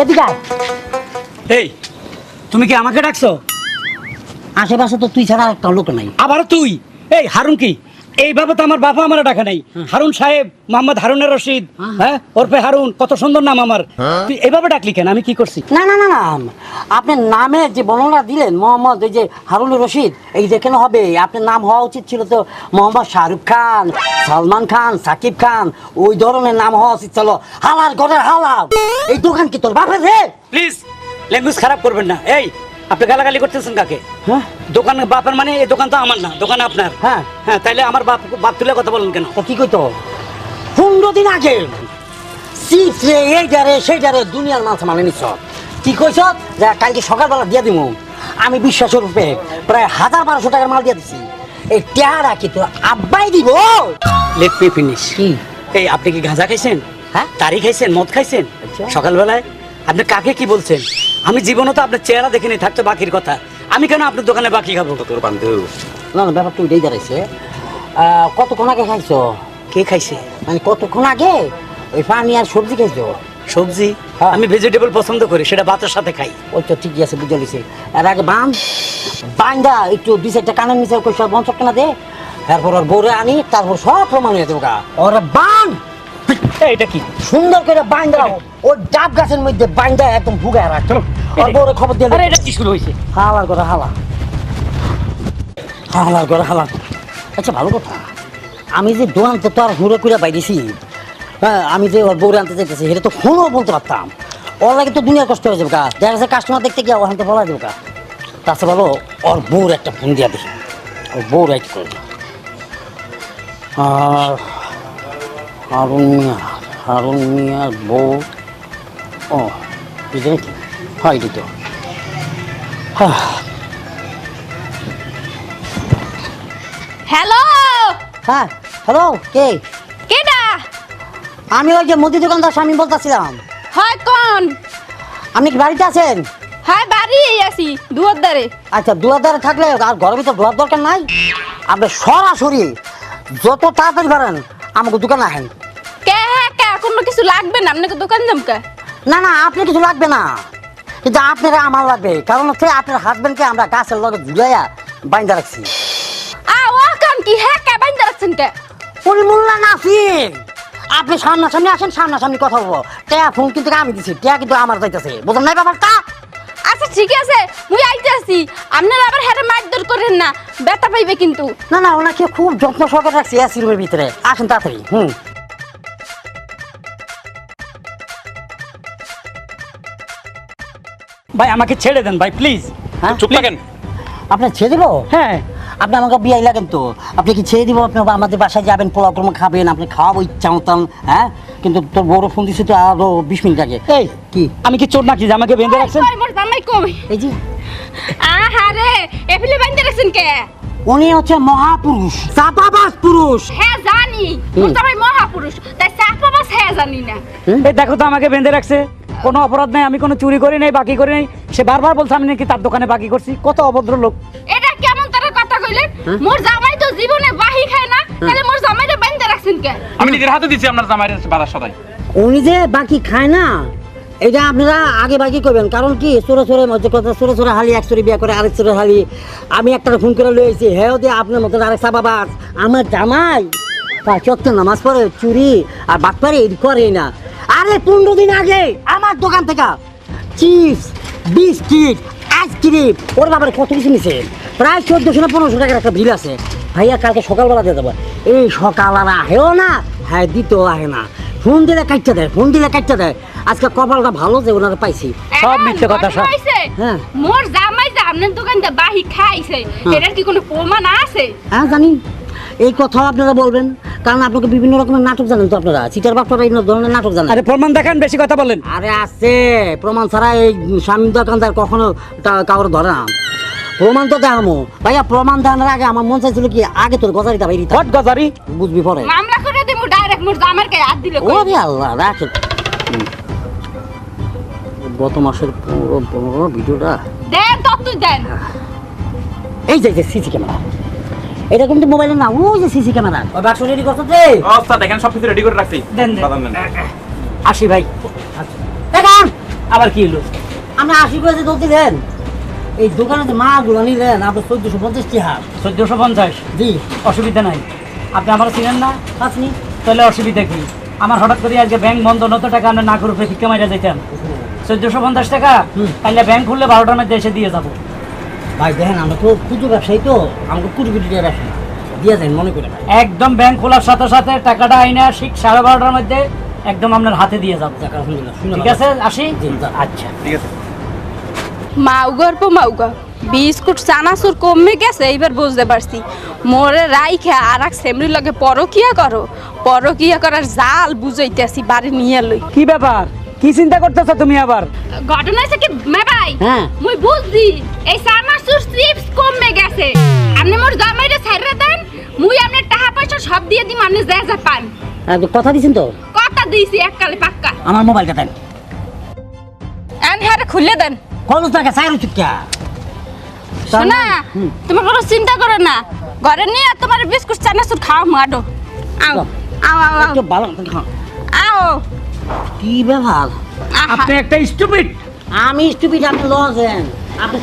এদিকে আয়। এই তুমি কি আমাকে ডাকছো? আশেপাশে তো তুই ছাড়া একটা লোক নাই। আবার তুই? এই হারুন কি? এইভাবে তো আমার বাবা আমার ডাকা নাই। হারুন সাহেব মোহাম্মদ হারুনের রশিদ হ্যাঁ। হ্যাঁ? ওরফে হারুন কত সুন্দর নাম আমার। তুই এইভাবে ডাকলি কেন? আমি কি করছি? না না না না। আপনার নামের যে বর্ণনা দিলেন মোহাম্মদ এই যে হারুনুর রশিদ এই যে কেন হবে? আপনার নাম হওয়া উচিত ছিল তো মোহাম্মদ শাহরুখ খান সালমান খান সাকিব খান ওই ধরনের নাম হওয়া উচিত ছিল। হালার ঘরের হালা এই দোকান কি তোর বাপের রে? প্লিজ ল্যাঙ্গুয়েজ খারাপ করবেন না। এই আপনি গালাগালি করতেছেন কাকে? হ্যাঁ? দোকান বাপের মানে এই দোকান তো আমার না দোকান আপনার। হ্যাঁ। হ্যাঁ তাইলে আমার বাপ বাপ তুলে কথা বলেন কেন? তা কি কইতো? পনেরো দিন আগে চিপস রে সেইটা রে দুনিয়ার মাছ মানে নিছ কি কইছ? যে কালকে সকালবেলা দিয়ে দিব আমি বিশ্বাস রূপে প্রায় হাজার বারোশো টাকার মাল দিয়ে দিছি। এই টেহারা কি তোর আব্বাই দিব? লেট মি ফিনিশ কি? এই আপনি কি গাঁজা খাইছেন? হ্যাঁ? তারি খাইছেন? মদ খাইছেন? আচ্ছা। সকালবেলায় আপনি কাকে কি বলছেন? আমি জীবনে তো আপনার চেহারা দেখিনি থাকতো বাকির কথা। আমি কেন আপনার দোকানে বাকি খাব? তোর বান্ধব না না ব্যাপারটা ওইটাই দাঁড়াইছে। কতক্ষণ আগে খাইছো? কে খাইছে? মানে কতক্ষণ আগে? ওই পানি আর সবজি খাইছো? সবজি? হ্যাঁ। আমি ভেজিটেবল পছন্দ করি সেটা ভাতের সাথে খাই। ওই তো ঠিকই আছে বুঝে লিছি আর আগে বান বান্দা একটু দুই চারটা কানের নিচে কই সব বঞ্চক কেনা দে তারপর ওর বউরে আনি তারপর সব প্রমাণ হয়ে যাব ওরে বান! এটা কি? সুন্দর করে বাইন্দা ওই ডাব গাছের মধ্যে বাইন্দা একদম ভুগায় রাখ চলো ওর বউরে খবর দিয়ে আরে এটা কি শুরু হয়েছে? হালার করে হালা। হালার করে হালা। আচ্ছা ভালো কথা। আমি যে দোকান তো আর হুড়ো করে বাইরেছি। হ্যাঁ আমি যে ওর বউরে আনতে চাইতেছি এটা তো ফোনও বলতে পারতাম। ওর লাগে তো দুনিয়া কষ্ট হয়ে যাবে কা দেখা যাচ্ছে কাস্টমার দেখতে গিয়ে ওখান থেকে বলা দেবো কা তাছাড়া ভালো ওর বউর একটা ফোন দিয়া দেখি। ওর বউ রাইট করে দিই। আর হারুন মিয়া হারুন মিয়ার বউ। ও বুঝলেন কি? হয় হ্যাঁ হ্যালো! হ্যাঁ হ্যালো কে? কেডা? আমি ওই যে মুদি দোকানদার স্বামী বলতেছিলাম। হয় কোন? আপনি কি বাড়িতে আছেন? হয় বাড়ি আছি দুয়ার দ্বারে আচ্ছা দুয়ার দ্বারে থাকলে আর ঘরের ভিতর ধোয়ার দরকার নাই? আপনি সরাসরি যত তাড়াতাড়ি পারেন আমাকে দোকানে আসেন। কে? আপনাকে দোকান জমকা না না আপনি কিছু লাগবে না। কিন্তু আপনারা আমার লাগবে। কারণ হচ্ছে আপনার হাজবেন্ডকে আমরা গাছের লগে ঝুলাইয়া বাইন্দা রাখছি। আ ও কাম কি? হ্যাঁ কে বাইন্দা রাখছেন কে? পরিমূল্যা নাসির। আপনি সামনাসামনি আসেন সামনাসামনি কথা বলব। টেয়া ফোন কিন্তু আমি দিছি টেয়া কিন্তু আমার যাইতেছে। বুঝলেন নাই ব্যাপারটা? আচ্ছা ঠিক আছে মুই আইতে আপনারা আবার হ্যাঁ মারধর করেন না ব্যথা পাইবে কিন্তু। না না ওনাকে খুব যত্ন সহকারে রাখছি ভিতরে। আসেন তাড়াতাড়ি হুম। ভাই আমাকে ছেড়ে দেন ভাই প্লিজ হ্যাঁ? চুপ থাকেন। আপনার ছেড়ে দিব? হ্যাঁ। আপনি আমাকে বিয়াই লাগেন তো। আপনি কি ছেড়ে দিব? আপনি আমাদের বাসায় যাবেন পোলাও কর্ম খাবেন আপনি খাওয়াবো ইচ্ছা মতন হ্যাঁ? কিন্তু তোর বড় ফোন দিচ্ছে তো আরও বিশ মিনিট আগে। এই কি? আমি কি চোর নাকি যে আমাকে বেঁধে রাখছেন? কই মোর জামাই কই? এই যে। আহা রে এফিলে বাইন্দা রাখছেন কে? উনি হচ্ছে মহাপুরুষ। চাপাবাস পুরুষ! হ্যাঁ জানি। মহাপুরুষ। তাই চাপা বাস হ্যাঁ জানি না। এই দেখো তো আমাকে বেঁধে রাখছে। কোনো অপরাধ নাই আমি কোনো চুরি করি নাই বাকি করি নাই। সে বারবার বলছে আমি নাকি তার দোকানে বাকি করছি। কত অভদ্র লোক। এটা কেমন তারা কথা কইলেন? মোর জামাই তো জীবনে বাহি খায় না তাহলে মোর জামাইরে বাইন্দা রাখছেন কে? আমি নিজের হাতে দিচ্ছি আপনার জামাইয়ের বাজার সদাই। উনি যে বাকি খায় না এটা আপনারা আগে বাকি করবেন। কারণ কি চোরে চোরে মধ্যে কথা চোরে চোরে হালি এক চোরে বিয়ে করে আরেক চোরে হালি। আমি একটা ফোন করে লয়েছি হ্যাঁ দিয়ে আপনার মতো আরেক সাবাবাস আমার জামাই চত্ব নামাজ পড়ে চুরি আর বাদ পারে এটি করে না। আরে পনেরো দিন আগে আমার দোকান থেকে চিপস বিস্কিট আইসক্রিম ওর বাবার কত কিছু নিছে? প্রায় চোদ্দশো না পনেরোশো টাকার একটা বিল আছে। ভাইয়া কালকে সকালবেলা দিয়ে দেবো। এই সকাল আর আহেও না হ্যাঁ দিতেও আহে না। ফোন দিলে কাটতে দেয় ফোন দিলে কাটতে দেয়। আজকে কপালটা ভালো যে ওনারা পাইছি। সব মিথ্যে কথা, সব। হ্যাঁ। মোর জামাই যে আপনার দোকান বাহি খাইছে এটার কি কোনো প্রমাণ আছে? হ্যাঁ জানি। এই কথাও আপনারা বলবেন। কারণ আপনাকে বিভিন্ন রকমের নাটক জানেন তো আপনারা। চিটার বাপটারা এই ধরনের নাটক জানেন। আরে প্রমাণ দেখান বেশি কথা বলেন। আরে আছে প্রমাণ ছাড়া এই স্বামী দোকানদার কখনো কাউরে ধরে না। প্রমাণ তো দেখামো। ভাইয়া প্রমাণ দেখানোর আগে আমার মন চাইছিল কি আগে তোর গজারিটা বাইরে হট গজারি? বুঝবি পরে। মামলা করে দেবো ডাইরেক্ট মোর জামার গায়ে হাত দিলে কই? ওরে আল্লাহ রাখে গত মাসের পুরো পুরো ভিডিওটা দেন তত্ত্ব দেন। এই যে সিসি ক্যামেরা। এটা কিন্তু মোবাইলে না ওই যে সিসি ক্যামেরা। ওই বাক্স রেডি করছ যে? আচ্ছা দেখেন সব কিছু রেডি করে রাখছি। দেন, দেন। আসি ভাই। দেখেন আবার কি হলো? আপনি আশি করে যে দোষ দিলেন এই দোকানে যে মাগুলো নিলেন আপনার চোদ্দশো পঞ্চাশ টাকা চোদ্দশো পঞ্চাশ? জি অসুবিধা নাই। আপনি আমার চিনেন না? আপনি তাহলে অসুবিধা কি? আমার হঠাৎ করে আজকে ব্যাংক বন্ধ নত টাকা আমরা না করে ভিক্ষা মাইরা যাইতাম চোদ্দশো পঞ্চাশ টাকা? তাহলে ব্যাংক খুললে বারোটার মধ্যে এসে দিয়ে যাব। ভাই দেখেন আমরা তো ক্ষুদ্র ব্যবসায়ী তো আমাকে কোটি কোটি টাকা ব্যবসা দিয়ে যান মনে করে একদম ব্যাংক খোলার সাথে সাথে টাকাটা আইনা ঠিক সাড়ে বারোটার মধ্যে একদম আপনার হাতে দিয়ে যাব। ঠিক আছে আসি? আচ্ছা। ঠিক আছে। মাউগর পো মাউগা বিস্কুট চানাচুর কমে গেছে এইবার বুঝতে পারছি। মোরে রাইখা আর এক সেমরি লগে পরকিয়া করো পরকিয়া করার জাল বুঝাইতেছি বাড়ি নিয়ে লই। কি ব্যাপার? কি চিন্তা করতেছো তুমি আবার? ঘটনা হয়েছে কি মে ভাই? হ্যাঁ। মুই বুঝছি। এই চানাচুর চিপস কমে গেছে। আপনি মোর জামাইরে ছাইরে দেন মুই আপনার টাকা পয়সা সব দিয়ে দিম আপনি যা যা পান। কথা দিছেন তো? কথা দিয়েছি এককালে পাক্কা। আমার মোবাইলটা দেন। এন হ্যাঁ খুলে দেন। কত টাকা চাইরো চুক্কা শোনা তুমি কোনো চিন্তা করো না। ঘরে নিয়ে তোমার বিস্কুট চানাচুর খাওয়া মাডো। আও আও আও আও। একটু ভালো হ্যাঁ। আও। কি ব্যাপার। আপনি একটা স্টুপিড আমি স্টুপিড আপনি লজেন। আপনি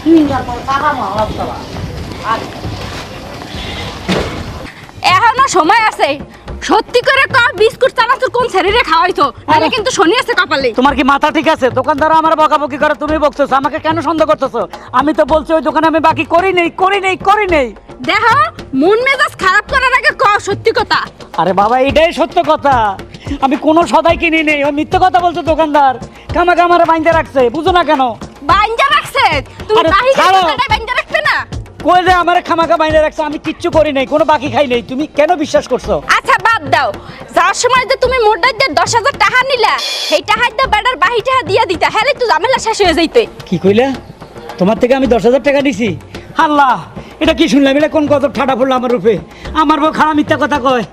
এখনও সময় আছে। সত্যি করে ক বিস্কুট চানাচুর কোন শরীরে খাওয়াইছো? নাহলে কিন্তু শনি আছে কপালে। তোমার কি মাথা ঠিক আছে? দোকানদার আমার বকাবকি করে তুমি বকতেছো আমাকে কেন সন্দেহ করতেছো? আমি তো বলছি ওই দোকানে আমি বাকি করি নেই করি নেই করি নেই। দেখো মন মেজাজ খারাপ করার আগে ক সত্যি কথা। আরে বাবা এটাই সত্য কথা। আমি কোনো সদাই কিনি নেই। ও মিথ্যে কথা বলছো দোকানদার। কামাকে আমার বাইন্দে রাখছে বুঝো না কেন? রাখছে তুমি বাহি ছাড়ো। রাখবে না। কই যে আমার খামাকা বাইন্দে রাখছে? আমি কিচ্ছু করি নাই কোনো বাকি খাই নাই। তুমি কেন বিশ্বাস করছ? আচ্ছা বাদ দাও। যাওয়ার সময় যে তুমি মোটাই দিয়ে দশ হাজার টাকা নিলা সেই টাকা দিয়ে বেটার বাহি টাকা দিয়ে দিতা। হ্যাঁ তো ঝামেলা শেষ হয়ে যাইতে। কি কইলা? তোমার থেকে আমি দশ হাজার টাকা নিছি। আল্লাহ এটা কি শুনলাম? এটা কোন কত ঠাটা পড়ল আমার রূপে? আমার বউ খারাপ মিথ্যা কথা কয়।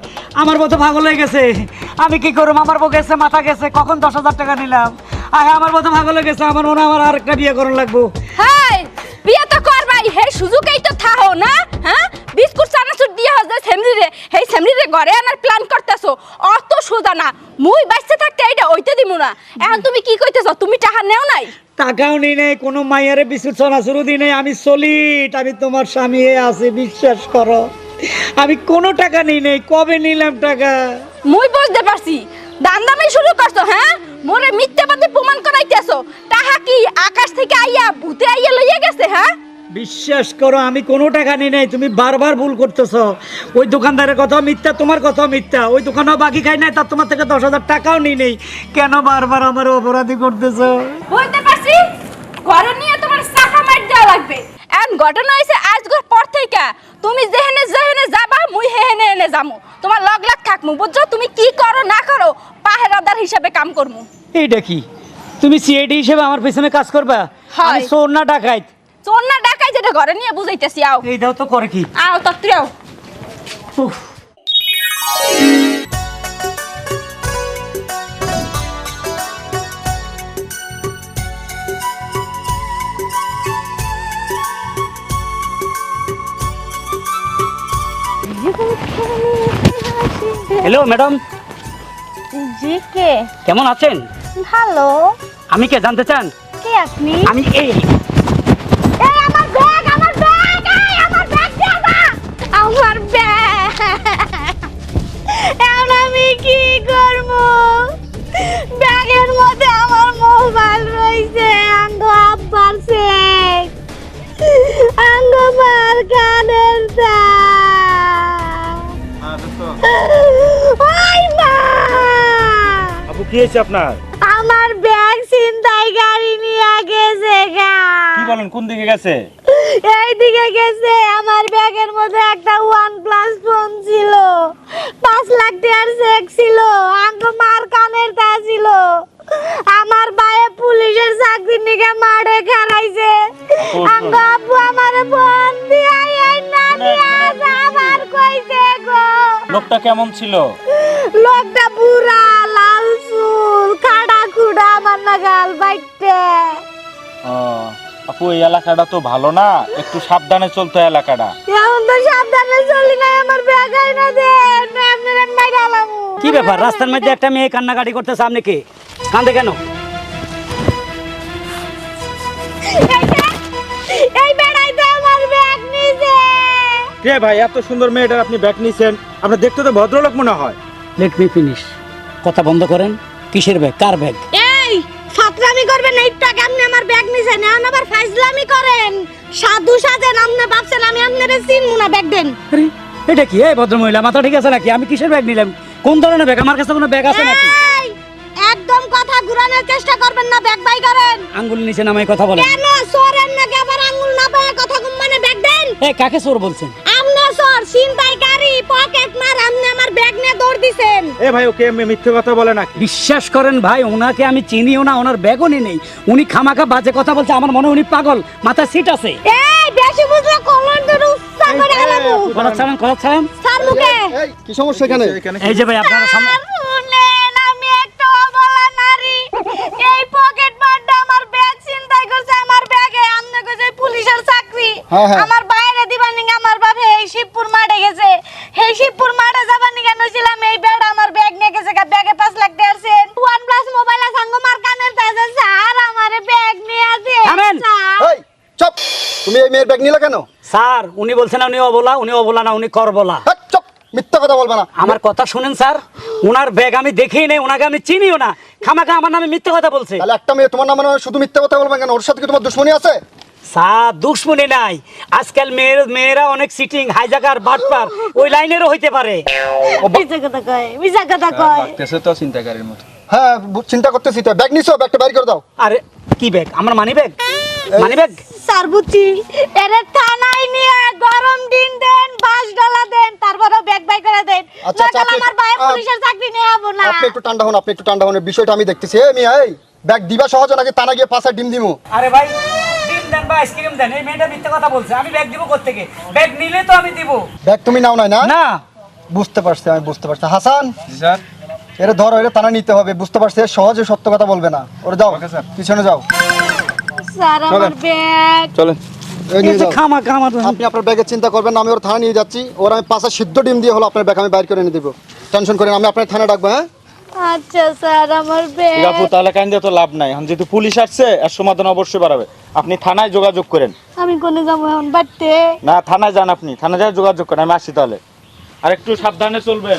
আমার বউ তো পাগল হয়ে গেছে। আমি কি করব আমার বউ গেছে মাথা গেছে কখন দশ হাজার টাকা নিলাম? আয় আমার বউ তো পাগল হয়ে গেছে। আমার মনে আমার আরেকটা বিয়ে করার লাগবো। হাই বিয়ে তো করবাই। হে সুযোগেই তো থাহো না হ্যাঁ? বিস্কুট চানাচুর দিয়ে হচ্ছে সেমরি রে হেই সেমরি রে ঘরে আনার প্ল্যান করতেছো। অত সোজা না। মুই বাইসে থাকতে এইটা ওইতে দিমু না। এখন তুমি কি কইতেছো? তুমি টাকা নেও নাই? টাকাও নেই নেই কোনো মাইয়ারে বিস্কুট শুরু দিই নেই। আমি সলিড আমি তোমার স্বামী আছি বিশ্বাস করো। আমি কোনো টাকা নেই নেই কবে নিলাম টাকা? মুই বুঝতে পারছি। দান্দামি শুরু করছ হ্যাঁ? মোরে মিথ্যাবাদী প্রমাণ করাইতেছো। টাকা কি আকাশ থেকে আইয়া ভূতে আইয়া লইয়া গেছে হ্যাঁ বিশ্বাস করো আমি কোনো টাকা নিই নাই তুমি বারবার ভুল করতেছো। ওই দোকানদারের কথা মিথ্যা তোমার কথা মিথ্যা। ওই দোকানেও বাকি খাই নাই তার তোমার থেকে দশ হাজার টাকাও নিই নেই। কেন বারবার আমার অপরাধী করতেছো? বুঝতে পারছি? ঘরে নিয়ে তোমার চাকা মার দেওয়া লাগবে। এমন ঘটনা হয়েছে আজকের পর থেকে তুমি যেহেনে যেহেনে যাবা মুই হেহেনে এনে যামু। তোমার লগ লাগ থাকমু বুঝছ? তুমি কি করো না করো পাহেরাদার হিসাবে কাম করমু। এইটা কি? তুমি সিআইডি হিসেবে আমার পিছনে কাজ করবা? আমি চোর না ডাকাইত চোর না ডাকাই যেটা ঘরে নিয়ে বুঝাইতেছি আও। এইটাও তো করে কি? আও তত্ত্র আও। উফ। হ্যালো ম্যাডাম জি কে? কেমন আছেন? ভালো। আমি কে জানতে চান? কে আপনি? আমি এই হয়েছে আপনার? আমার ব্যাগ ছিনতাই গাড়ি নিয়ে গেছে গা। কি বলেন কোন দিকে গেছে? এই দিকে গেছে আমার ব্যাগের মধ্যে একটা ওয়ান প্লাস ফোন ছিল। পাঁচ লাখ টাকার চেক ছিল আঙ্গ মার কানের তা ছিল। আমার ভাইয়ে পুলিশের চাকরি নিকে মারে খারাইছে আঙ্গ আপু আমার ফোন দিয়া না দিয়া আমার কইছে গো। লোকটা কেমন ছিল? লোকটা বুড়া খুড়া আমার নাগাল বাইটে। ও, আপু এই এলাকাটা তো ভালো না? একটু সাবধানে চলতো এলাকাটা। এখন তো সাবধানে চলি না আমার আইনা দে আপনার কি ব্যাপার? রাস্তার মধ্যে একটা মেয়ে কান্নাকাটি করতেছে আপনি কি? কান্দে কেন? এই বেড়াই তো আমার ব্যাগ নিছে। কে ভাই এত সুন্দর মেয়েটার আপনি ব্যাগ নিছেন? আপনার দেখতে তো ভদ্রলোক মনে হয়। লেট মি ফিনিশ কথা বন্ধ করেন। কিসের ব্যাগ? কার ব্যাগ? এই করবেন এই টাকা আপনি আমার ব্যাগ নিছেন এখন আবার ফাইজলামি করেন। সাধু সাজেন আপনি ভাবছেন আমি আপনারে চিনবো না ব্যাগ দেন। আরে এটা কি? এই ভদ্রমহিলা মাথা ঠিক আছে নাকি? আমি কিসের ব্যাগ নিলাম? কোন ধরনের ব্যাগ আমার কাছে কোনো ব্যাগ আছে নাকি? এই একদম কথা ঘুরানোর চেষ্টা করবেন না ব্যাগ বাই করেন। আঙ্গুল নিচে নামাই কথা বলেন। কেন সোরেন নাকি? আবার আঙ্গুল না পায়ে কথা কম মানে ব্যাগ দেন? এ কাকে চোর বলছেন? আমনে সর ছিনতাইকারী পকেট মার আপনি আমার ব্যাগ নিয়ে দৌড় দিছেন। এ ভাই ওকে এমনি মিথ্যে কথা বলে নাকি? বিশ্বাস করেন ভাই ওনাকে আমি চিনিও না ওনার ব্যাগও নেই। উনি খামাখা বাজে কথা বলছে আমার মনে উনি পাগল। মাথায় সিট আছে। এই বেশি বুঝলে কলন ধরে উচ্চা করে হালামু কথা ছাড়েন কথা ছাড়েন। স্যার মুখে। কি সমস্যা এখানে? এই যে ভাই আপনারা সামনে আমি একটা অবলা নারী। এই পকেট মারটা আমার ব্যাগ ছিনতাই করছে আমার ব্যাগে আমনে কইছে পুলিশের চাকরি। হ্যাঁ, হ্যাঁ। আমার বাইরে দিবার নিগে আমার বাপে এই শিবপুর মাঠে গেছে এই শিবপুর মাঠে যাবার নিগে নছিলাম এই ব্যাগ আমার ব্যাগ নিয়ে গেছে গা ব্যাগে পাঁচ লাখ টাকা আছে ওয়ান প্লাস মোবাইল সাঙ্গ মার কানের তাজা স্যার আমার ব্যাগ নিয়ে আছে থামেন। এই চুপ তুমি এই মেয়ের ব্যাগ নিলে কেন? স্যার উনি বলছেন উনি অবলা উনি অবলা না উনি করবলা। হ্যাঁ, মিথ্যা কথা বলবে না। আমার কথা শুনেন স্যার। ওনার ব্যাগ আমি দেখিই নেই ওনাকে আমি চিনিও না। খামাখা আমার নামে মিথ্যে কথা বলছে। তাহলে একটা মেয়ে তোমার নামে শুধু মিথ্যা কথা বলবে কেন? ওর সাথে কি তোমার দুশ্মনী আছে? স্যার দুশ্মনী নাই। আজকাল মেয়ের মেয়েরা অনেক সিটিং হাইজাকার বাটপার ওই লাইনেরও হইতে পারে। কথা কয় মিছা কথা কয়। তো চিন্তাকারীর মতো। হ্যাঁ চিন্তা করতেছি তো। ব্যাগ নিছো ব্যাগটা বাইর করে দাও। আরে কি ব্যাগ আমার money bag money bag sir বুঝছি এরে থানায় নিয়ে গরম দিন দেন বাস ডলা দেন তারপরে ব্যাগ বাই করে দেন। আচ্ছা, আচ্ছা, আমার ভাই পুলিশের চাকরি নিয়ে হব না। আপনি একটু ঠান্ডা হন আপনি একটু ঠান্ডা হন বিষয়টা আমি দেখতেছি। এই মিয়া এই ব্যাগ দিবা সহজে নাকি তানা গিয়ে পাশে ডিম দিমু? আরে ভাই ডিম দেন বা আইসক্রিম দেন এই মেয়েটা মিথ্যে কথা বলছে আমি ব্যাগ দিব কোত্থেকে? ব্যাগ নিলে তো আমি দিব। ব্যাগ তুমি নাও নাই না? না। বুঝতে পারছি আমি বুঝতে পারছি। হাসান? জি স্যার। এর ধরো এর তানা নিতে হবে। বুঝতে পারছি সহজে সত্য কথা বলবে না। ওরে যাও পিছনে যাও। স্যার আমার ব্যাগ চলেন। আপনি আপনার ব্যাগের চিন্তা করবেন আমি ওর থানা নিয়ে যাচ্ছি। ওর আমি পাশে সিদ্ধ ডিম দিয়ে হলো আপনার ব্যাগ আমি বাইর করে এনে দেবো। টেনশন করেন আমি আপনার থানা ডাকবো হ্যাঁ? আচ্ছা স্যার আমার ব্যাগ আপু তাহলে তো লাভ নাই। এখন যেহেতু পুলিশ আসছে এর সমাধান অবশ্যই বাড়াবে। আপনি থানায় যোগাযোগ করেন। আমি কোনে যাব এখন? বাড়তে? না থানায় যান আপনি। থানায় যায় যোগাযোগ করেন আমি আসছি তাহলে। আর একটু সাবধানে চলবেন।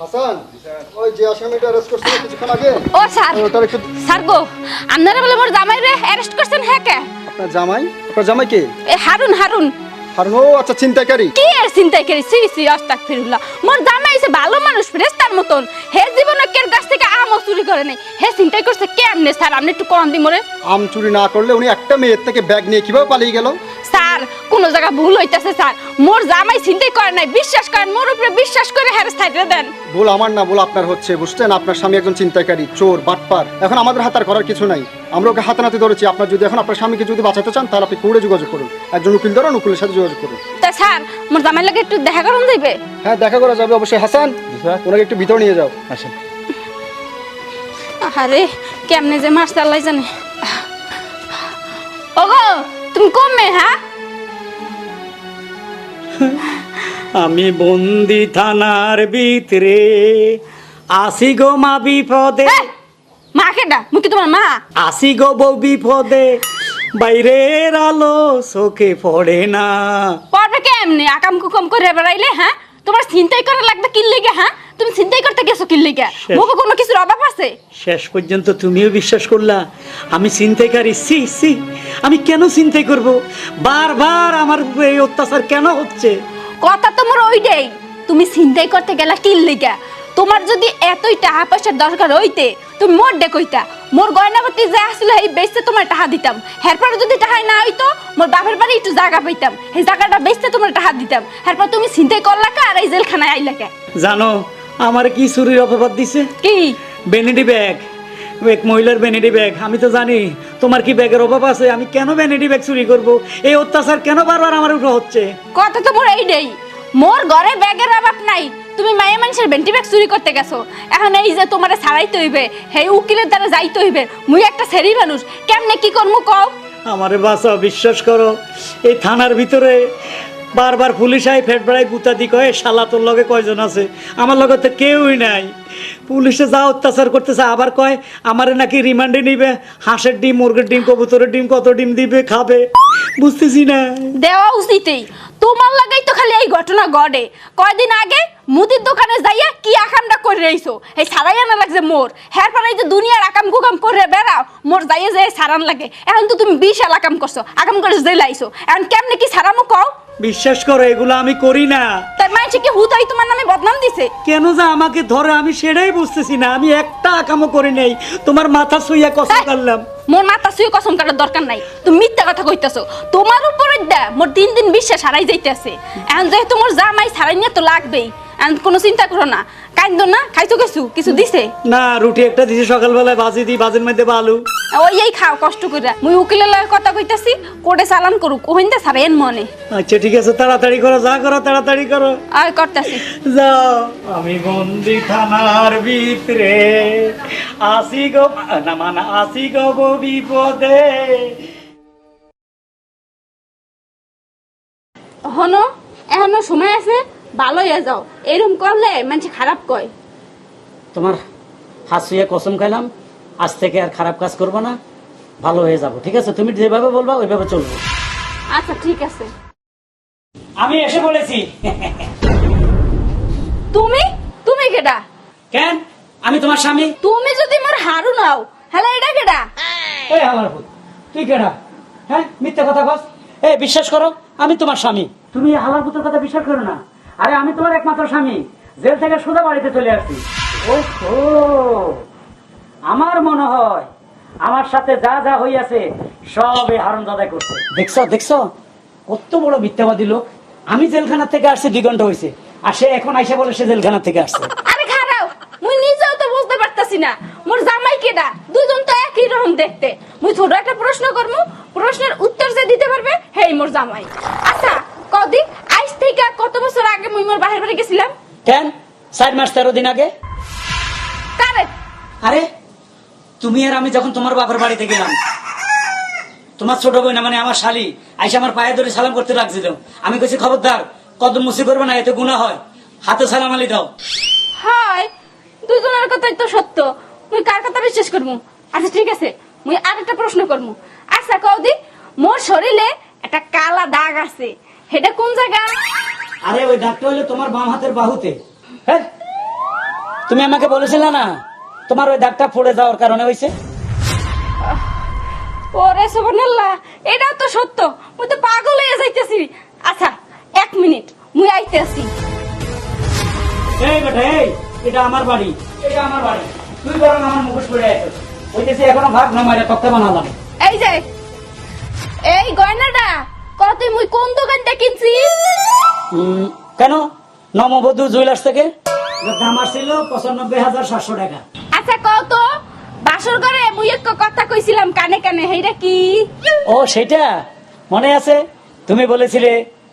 হাসান ওই যে আসামিটা অ্যারেস্ট করছিল কিছুক্ষণ আগে। ও স্যার। ওটার একটু স্যার গো আপনারা বলে মোর জামাই রে অ্যারেস্ট করছেন হ্যাঁ কে? আপনার জামাই? আপনার জামাই কে? এ হারুন ও আচ্ছা চিন্তাকারী কি সি সি মোর জামাই ভালো মানুষ ফেরেস্তার মতন। হে জীবনে কের কাছ থেকে আমও চুরি করে নাই। হে চিন্তাই করছে কেমনে স্যার? আপনি একটু কম দি মোরে। আম চুরি না করলে উনি একটা মেয়ের থেকে ব্যাগ নিয়ে কীভাবে পালিয়ে গেল? স্যার কোন জায়গা ভুল হইতাছে স্যার। মোর জামাই চিন্তাই করে নাই বিশ্বাস করেন মোর উপরে বিশ্বাস করে হ্যারেস থাইতে দেন। ভুল আমার না ভুল আপনার হচ্ছে বুঝছেন? আপনার স্বামী একজন চিন্তাকারী চোর বাটপার। এখন আমাদের হাতার করার কিছু নাই। আমরা ওকে হাতে নাতে ধরেছি। আপনার যদি এখন আপনার স্বামীকে যদি বাঁচাতে চান তাহলে আপনি কোর্টে যোগাযোগ করুন। একজন উকিল ধরুন উকিলের সাথে যোগাযোগ করুন। তা স্যার মোর জামাই লাগে একটু দেখা করুন যাইবে? হ্যাঁ দেখা করা যাবে অবশ্যই। হাসান স্যার। ওনাকে একটু ভিতরে নিয়ে যাও। আসেন আরে কেমনে যে মারছে আল্লাহ জানে। ওগো তুমি কমে হ্যাঁ আমি বন্দি থানার ভিতরে আসি গো মা বিপদে। মা কেডা? কি তোমার মা। আসি গো বউ বিপদে। বাইরের আলো চোখে পড়ে না। পড়বে কেমনে? আকাম কুকম করে বেড়াইলে হ্যাঁ? তোমার চিন্তাই করা লাগবে কি লেগে হ্যাঁ? তুমি চিন্তাই করতে গেছো কি লেগে। মুখে কোনো কিছুর অভাব আছে? শেষ পর্যন্ত তুমিও বিশ্বাস করলা। আমি চিন্তাইকারী সি সি আমি কেন চিন্তাই করব? বারবার আমার উপরে এই অত্যাচার কেন হচ্ছে? কথা তোমার ওইটাই। তুমি চিন্তাই করতে গেলা কি লেগে। তোমার যদি এতই টাকা পয়সার দরকার হইতে তুমি মোর ডে কইতা মোর গয়নাপতি যা আসলে এই বেচতে তোমার টাকা দিতাম। এরপর যদি টাকা না হইতো মোর বাপের বাড়ি একটু জায়গা পাইতাম। এই জায়গাটা বেচতে তোমার টাকা দিতাম। এরপর তুমি চিন্তাই করলা কা আর এই জেলখানায় আইলা কে? জানো আমার কি চুরির অপবাদ দিছে? কি? বেনেডি ব্যাগ এক মহিলার বেনেডি ব্যাগ আমি তো জানি তোমার কি ব্যাগের অভাব আছে? আমি কেন বেনেডি ব্যাগ চুরি করব? এই অত্যাচার কেন বারবার আমার উপরে হচ্ছে? কথা তো মোর এই নেই মোর ঘরে ব্যাগের অভাব নাই। তুমি মায়ে মানুষের বেন্টি ব্যাগ চুরি করতে গেছো। এখন এই যে তোমারে ছাড়াইতে হইবে হে উকিলের দ্বারা যাইতে হইবে। মুই একটা সেরি মানুষ। কেমনে কি করমু কও? আমারে বাঁচাও বিশ্বাস করো। এই থানার ভিতরে বারবার পুলিশ আই ফেট বেড়াই গুতা দি কয়ে, শালা তোর লগে কয়জন আছে? আমার লগে তো কেউই নাই। পুলিশে যা অত্যাচার করতেছে, আবার কয়, আমারে নাকি রিমান্ডে নিবে? হাঁসের ডিম, মুরগির ডিম, কবুতরের ডিম, কত ডিম দিবে, খাবে? বুঝতেছি না। দেওয়া উচিতই। তোমার লাগাই তো খালি এই ঘটনা ঘটে। কয়দিন আগে মুদির দোকানে যাইয়া কি আকামটা করে রইছো এই সারাই আনা লাগছে মোর। হ্যার পরে যে দুনিয়ার আকাম কুকাম করে বেড়াও, মোর যাইয়ে যাই সারান লাগে। এখন তো তুমি বিশাল আকাম করছ। আকাম করে জেলাইছো। এখন কেমনে কি সারামো কও? বিশ্বাস করো এগুলো আমি করি না। তার মানে কি হুতাই তোমার নামে বদনাম দিছে? কেন যে আমাকে ধরে আমি সেটাই বুঝতেছি না আমি একটা আকামও করি নাই। তোমার মাথা সুইয়া কষ্ট এই, করলাম। মোর মাথা শুয়ে কসম কাটার দরকার নাই। তুমি মিথ্যা কথা কইতাছো। তোমার উপরে দা মোর দিন দিন বিশ্বাস হারাই যাইতেছে। এখন যেহেতু মোর জামাই সারাই নিয়ে তো লাগবেই। এখন কোনো চিন্তা করো না। কাইন্দ না খাইছো কিছু কিছু দিছে? না রুটি একটা দিছি সকালবেলায় ভাজি দিই বাজির মধ্যে ওই এই খাও কষ্ট করে মুই উকিলের লগে কথা কইতাছি কোর্টে চালান করুক ওহিন্দা সারাইন মনে। আচ্ছা ঠিক আছে তাড়াতাড়ি করো যা করো তাড়াতাড়ি করো। আর করতাছি। যাও। আমি বন্দি থানার ভিতরে আসি গো না মানে আসি গো গো বিপদে। হনো এখনও সময় আছে? ভালো হয়ে যাও। এরকম করলে মানুষ খারাপ কয়। তোমার হাত শুয়ে কসম খাইলাম আজ থেকে আর খারাপ কাজ করব না ভালো হয়ে যাব ঠিক আছে? তুমি যেভাবে বলবা ওইভাবে চলবো। আচ্ছা ঠিক আছে। আমি এসে বলেছি। তুমি? তুমি কেডা? কেন? আমি তোমার স্বামী? তুমি যদি মোর হারু নাও হ্যালো এটা কেডা? এই আমার ভূত তুই কেডা? হ্যাঁ মিথ্যা কথা বস এই বিশ্বাস করো আমি তোমার স্বামী। তুমি হালার ভূতের কথা বিশ্বাস করো না। আরে আমি তোমার একমাত্র স্বামী। জেল থেকে সোজা বাড়িতে চলে আসছি ও আমার মনে হয় আমার সাথে যা যা হইয়াছে সব এই হারণ দাদাই করছে। দেখছ দেখছ? কত বড় মিথ্যাবাদী লোক। আমি জেলখানা থেকে আসছি দুই ঘণ্টা হয়েছে আর সে এখন আইসা বলে সে জেলখানা থেকে আসছে। আরে খারাও মুই নিজেও তো বুঝতে পারতাছি না। মোর জামাই কেডা? দুজন তো একই রকম দেখতে। মুই ছোট একটা প্রশ্ন করমু। প্রশ্নের উত্তর যে দিতে পারবে হেই মোর জামাই। আচ্ছা কদি আজ থেকে কত বছর আগে মুই মোর বাহির বাড়ি গেছিলাম? কেন? চার মাস তেরো দিন আগে? কারে? আরে তুমি আর আমি যখন তোমার বাবার বাড়িতে গেলাম তোমার ছোট বোন মানে আমার শালি আইসা আমার পায়ে ধরে সালাম করতে লাগছিল আমি কইছি খবরদার কদম মুসি করবে না এতে গুণা হয়। হাতে সালাম আলি দাও। হয় দুজনের কথাই তো সত্য। মুই কার কথা বিশ্বাস করমু? আচ্ছা ঠিক আছে মুই আরেকটা প্রশ্ন করমু। আচ্ছা কদি মোর শরীরে একটা কালা দাগ আছে। সেটা কোন জায়গা? আরে ওই ডাক্তার হইল তোমার বাম হাতের বাহুতে। হ্যাঁ তুমি আমাকে বলেছিলে না তোমার ওই দাগটা পড়ে যাওয়ার কারণে হয়েছে? ওরে সুবহানাল্লাহ এটা তো সত্য। মুই তো পাগল হয়ে যাইতেছি। আচ্ছা এক মিনিট মুই আইতেছি এই বেটা এই এটা আমার বাড়ি এটা আমার বাড়ি। তুই বরং আমার মুখোশ পড়ে আছিস হইতেছে এখনও ভাগ না মারে তক্তা বানালাম। এই যে এই গয়নাটা কত মুই কোন দোকানটা কিনছি কেন? নমবধূ জুয়েলার্স থেকে দাম আসছিল পঁচানব্বই হাজার সাতশো টাকা। আচ্ছা কত বাসর ঘরে মুই এক কথা কইছিলাম কানে কানে হেইটা কি? ও সেটা মনে আছে? তুমি বলেছিলে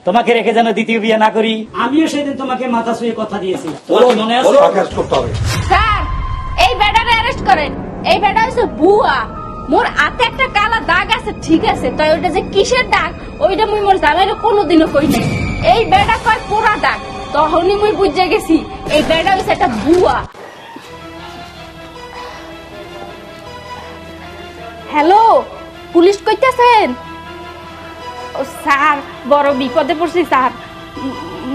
তোমাকে রেখে যেন দ্বিতীয় বিয়ে না করি। আমিও সেদিন তোমাকে মাথা শুয়ে কথা দিয়েছি। তোমার মনে আছে? স্যার এই বেডারে অ্যারেস্ট করেন। এই বেডা হইছে বুয়া। মোর হাতে একটা কালা দাগ আছে, ঠিক আছে, তাই ওইটা যে কিসের দাগ? ওইটা মুই মোর জামাইরে কোনোদিনও কই নাই। এই বেডা কয় পোড়া দাগ? তখনই মুই বুঝে গেছি, এই বেডা হইছে একটা বুয়া। হ্যালো, পুলিশ কইতাছেন? ও স্যার, বড় বিপদে পড়ছি, স্যার।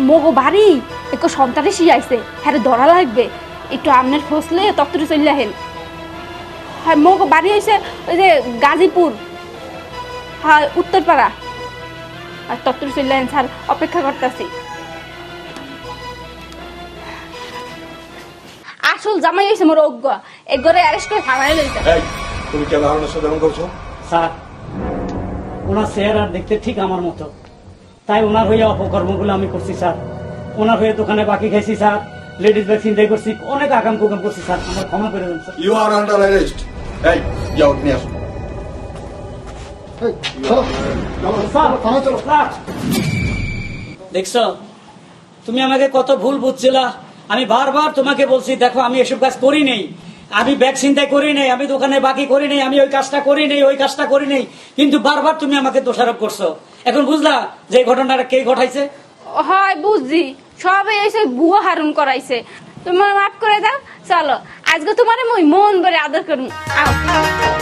মগো বাড়ি একটু সন্তানেশি আইছে হ্যাঁ ধরা লাগবে। একটু আমনের ফসলে তত্ত্বরে চলে আহেন হ্যাঁ মগো বাড়ি হয়েছে ওই যে গাজীপুর। হ্যাঁ উত্তরপাড়া। আর তত্ত্বরে চলে আহেন স্যার অপেক্ষা করতেছি। আসল জামাই হয়েছে মোর অজ্ঞ। একগরে অ্যারেস্ট করে থানায় লইতে তুমি কেন হারুনের সাথে এমন করছ? স্যার ওনার চেহারা দেখতে ঠিক আমার মতো। তাই ওনার হয়ে অপকর্মগুলো আমি করছি স্যার। ওনার হয়ে দোকানে বাকি খাইছি স্যার। লেডিস ব্যাগ চিন্তাই করছি অনেক আগাম কুকাম করছি স্যার। আমার ক্ষমা করে দেন sir. You are under arrest এই যাও নিয়ে আসো। দেখছ তুমি আমাকে কত ভুল বুঝছিলা। আমি বারবার তোমাকে বলছি দেখো আমি এসব কাজ করি নেই। আমি ব্যাগ চিন্তাই করি নেই আমি দোকানে বাকি করি নেই আমি ওই কাজটা করি নেই ওই কাজটা করি নেই। কিন্তু বারবার তুমি আমাকে দোষারোপ করছ। এখন বুঝলা যে ঘটনাটা কে ঘটাইছে? হয় বুঝছি। সবাই এসে বুয়া হারুন করাইছে। তোমার মাফ করে দাও চলো। আজকে তোমার মই মন ভরে আদর আও।